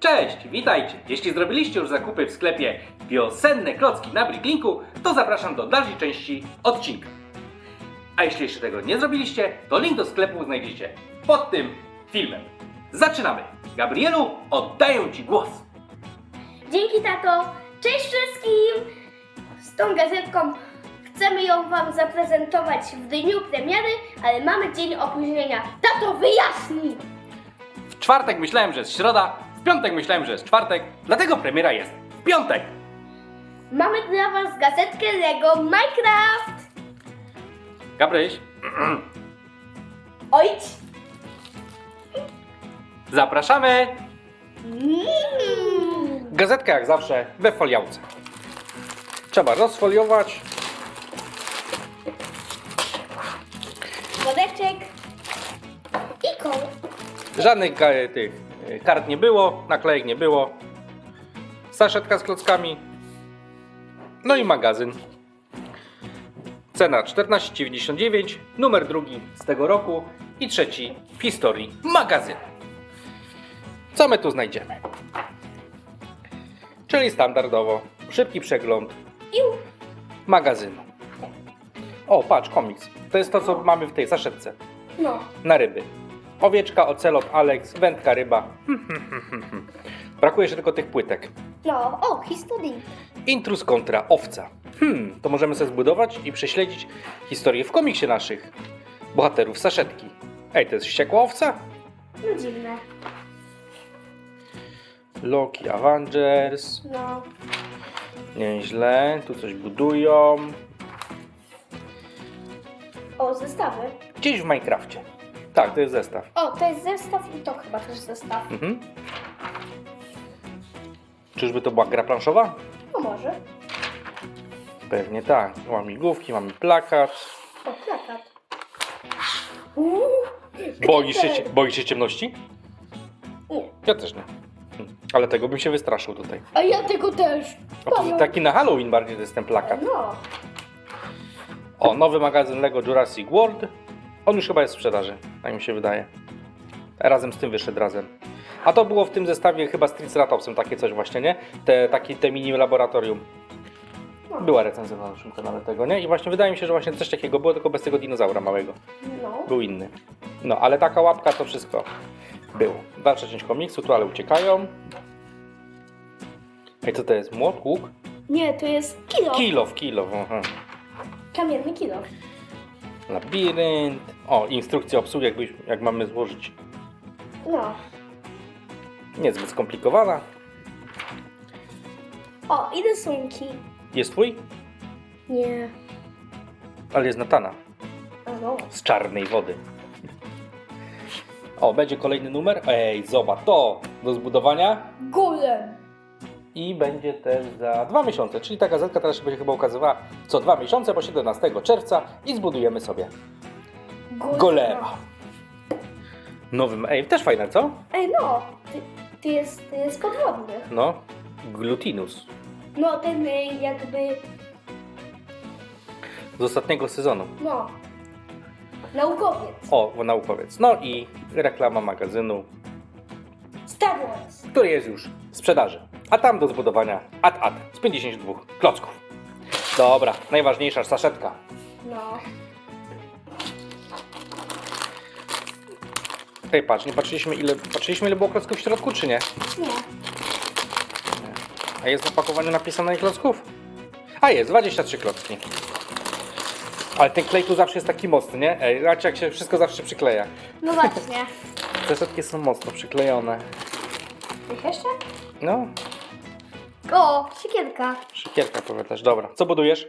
Cześć, witajcie! Jeśli zrobiliście już zakupy w sklepie Wiosenne Klocki na Bricklinku, to zapraszam do dalszej części odcinka. A jeśli jeszcze tego nie zrobiliście, to link do sklepu znajdziecie pod tym filmem. Zaczynamy! Gabrielu, oddaję Ci głos! Dzięki tato! Cześć wszystkim! Z tą gazetką chcemy ją Wam zaprezentować w dniu premiery, ale mamy dzień opóźnienia. Tato, wyjaśnij! W czwartek myślałem, że jest środa, piątek myślałem, że jest czwartek, dlatego premiera jest w piątek! Mamy dla Was gazetkę Lego Minecraft! Gabryś, Ojdź! zapraszamy! Mm. Gazetka jak zawsze we foliałce. Trzeba rozfoliować. Woreczek i koło. Żadnych ka- tych kart nie było, naklejek nie było. Saszetka z klockami. No i magazyn. Cena 14,99, numer drugi z tego roku i trzeci w historii magazyn. Co my tu znajdziemy? Czyli standardowo szybki przegląd magazynu. O, patrz, komiks. To jest to, co mamy w tej saszetce. No. Na ryby. Owieczka, ocelot, Alex, wędka, ryba. Brakuje jeszcze tylko tych płytek. No. O, historii. Intrus kontra owca. Hmm, to możemy sobie zbudować i prześledzić historię w komiksie naszych bohaterów saszetki. Ej, to jest wściekła owca? No dziwne. Loki, Avengers. No. Nieźle. Tu coś budują. O, zestawy. Gdzieś w Minecrafcie. Tak, to jest zestaw. O, to jest zestaw i to chyba też zestaw. Mhm. Czyżby to była gra planszowa? No może. Pewnie tak. Mamy migówki, mamy plakat. O, plakat. Uuu, Boisz się, boisz się ciemności? Nie. Ja też nie. Hmm. Ale tego bym się wystraszył tutaj. A ja tego też. A to taki na Halloween bardziej to jest ten plakat. No. O, nowy magazyn Lego Jurassic World. On już chyba jest w sprzedaży, tak mi się wydaje. Razem z tym wyszedł razem. A to było w tym zestawie chyba z Triceratopsem takie coś właśnie, nie? Te, takie, te mini laboratorium. no. Była recenzja na naszym kanale tego, nie? I właśnie wydaje mi się, że właśnie coś takiego było, tylko bez tego dinozaura małego. No. Był inny. No, ale taka łapka to wszystko było. Dalsza część komiksu, tu ale uciekają. I co to jest? Młot, łuk? Nie, to jest kilo. Kilo w kilo. Aha. Kamienny kilo. Labirynt. O, instrukcja obsługi, jakbyś, jak mamy złożyć. No. Niezbyt skomplikowana. O, i rysunki. Jest twój? Nie. Ale jest Natana. A no. Z czarnej wody. O, będzie kolejny numer. Ej, zobacz, to do zbudowania. Golem. I będzie też za dwa miesiące, czyli ta gazetka teraz się będzie chyba ukazywała co dwa miesiące, bo 17 czerwca i zbudujemy sobie golema. Nowym, ej, też fajne, co? Ej, no. Ty, ty jest, ty jest podwodny. No, glutinus No, ten y, jakby, z ostatniego sezonu. no. Naukowiec. O, naukowiec. No i reklama magazynu, Star Wars. który jest już w sprzedaży. A tam do zbudowania AT-AT z 52 klocków. Dobra, najważniejsza saszetka. No. Ej, patrz, nie patrzyliśmy ile, patrzyliśmy ile było klocków w środku, czy nie? Nie. A jest w opakowaniu napisane ile klocków? A jest, 23 klocki. Ale ten klej tu zawsze jest taki mocny, nie? Ej, zobaczcie jak się wszystko zawsze przykleja. No właśnie. Te setki są mocno przyklejone. Tych jeszcze? No, O, siekierka. szykierka powiadasz. Dobra, co budujesz?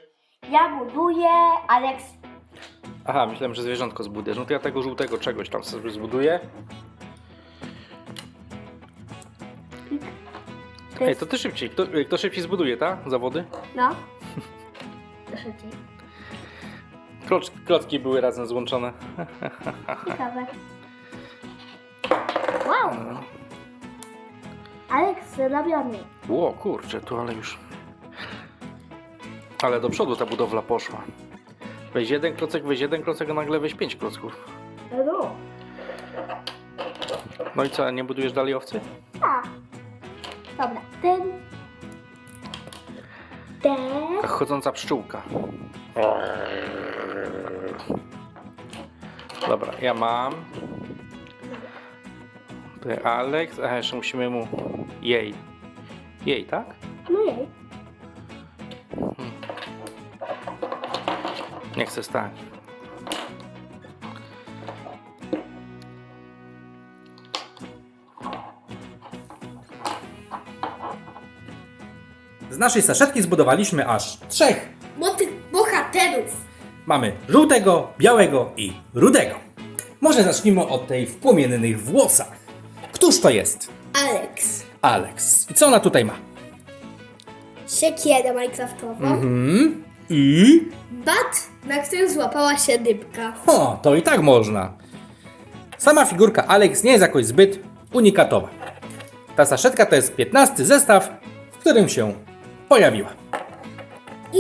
Ja buduję, Alex. Aha, myślałem, że zwierzątko zbudujesz. No to ja tego żółtego czegoś tam sobie zbuduję. Ej, to ty szybciej. Kto, kto szybciej zbuduje, tak? Zawody? No. Proszę ci. Kloc, klocki były razem złączone. Ciekawe. Wow. Alex robiony. Ło, kurczę, tu ale już... Ale do przodu ta budowla poszła. Weź jeden klocek, weź jeden klocek, a nagle weź pięć klocków. No. No i co, nie budujesz dalej owcy? Tak. ten, ten. Taka chodząca pszczółka. Dobra, ja mam. Alex, a jeszcze musimy mu jej. Jej, tak? No jej. Nie chcę stać. Z naszej saszetki zbudowaliśmy aż trzech. Bo tych bohaterów. Mamy żółtego, białego i rudego. Może zacznijmy od tej w płomiennych włosach. Któż to jest? Alex. Alex. I co ona tutaj ma? Siekierę Minecraftową. Mhm. I? Bat, na którym złapała się dybka. O, to i tak można. Sama figurka Alex nie jest jakoś zbyt unikatowa. Ta saszetka to jest 15 zestaw, w którym się pojawiła. I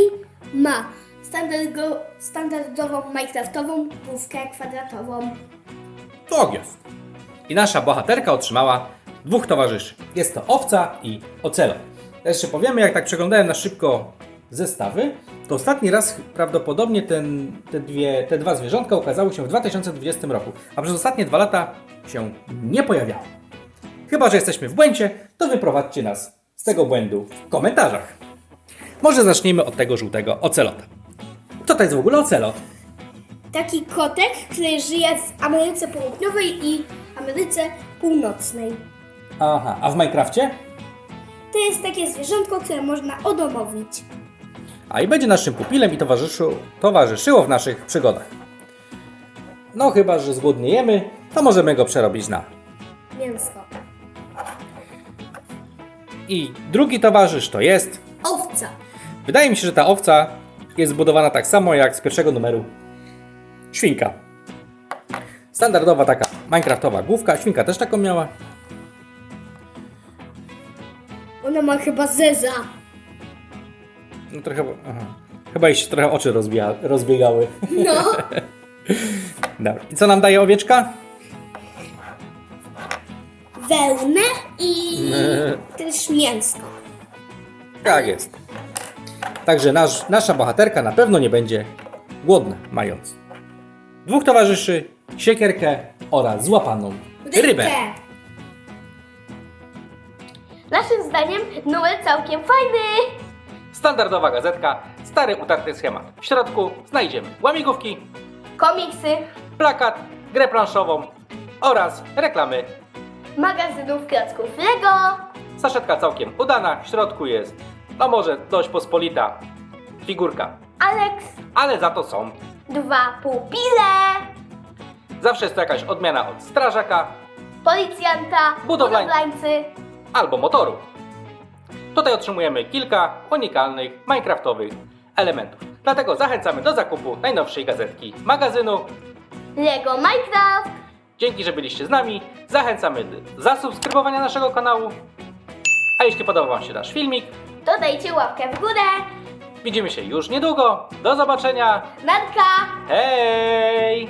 ma standardo, standardową Minecraftową główkę kwadratową. Tak jest. I nasza bohaterka otrzymała dwóch towarzyszy. Jest to owca i ocelot. Jeszcze powiemy, jak tak przeglądałem na szybko zestawy, to ostatni raz prawdopodobnie ten, te, dwie, te dwa zwierzątka ukazały się w 2020 roku, a przez ostatnie dwa lata się nie pojawiały. Chyba, że jesteśmy w błędzie, to wyprowadźcie nas z tego błędu w komentarzach. Może zacznijmy od tego żółtego ocelota. Co to jest w ogóle ocelot? Taki kotek, który żyje w Ameryce Południowej i Ameryce Północnej. Aha, a w Minecrafcie? To jest takie zwierzątko, które można odomowić. a i będzie naszym pupilem i towarzyszyło, towarzyszyło w naszych przygodach. No chyba, że zgłodniejemy, to możemy go przerobić na. Mięsko. I drugi towarzysz to jest. Owca. Wydaje mi się, że ta owca jest zbudowana tak samo jak z pierwszego numeru. Świnka. Standardowa taka minecraftowa główka. Świnka też taką miała. Ona ma chyba zeza. No trochę. Aha. Chyba jej się trochę oczy rozbija, rozbiegały. No. Dobra. I co nam daje owieczka? Wełnę i też mięsko. Tak jest. Także nasz, nasza bohaterka na pewno nie będzie głodna, mając dwóch towarzyszy, siekierkę oraz złapaną rybę. Naszym zdaniem numer całkiem fajny. Standardowa gazetka, stary utarty schemat. W środku znajdziemy łamigłówki, Komiksy, plakat, grę planszową oraz reklamy. magazynów klocków Lego. Saszetka całkiem udana, w środku jest, no może dość pospolita figurka, Alex, ale za to są. dwa pupile, Zawsze jest to jakaś odmiana od strażaka policjanta, Budowlań- budowlańcy. albo motoru. Tutaj otrzymujemy kilka unikalnych Minecraftowych elementów. Dlatego zachęcamy do zakupu najnowszej gazetki magazynu. Lego Minecraft. Dzięki, że byliście z nami. Zachęcamy do zasubskrybowania naszego kanału. A jeśli podobał Wam się nasz filmik, To dajcie łapkę w górę. widzimy się już niedługo. Do zobaczenia. Narka. Hej!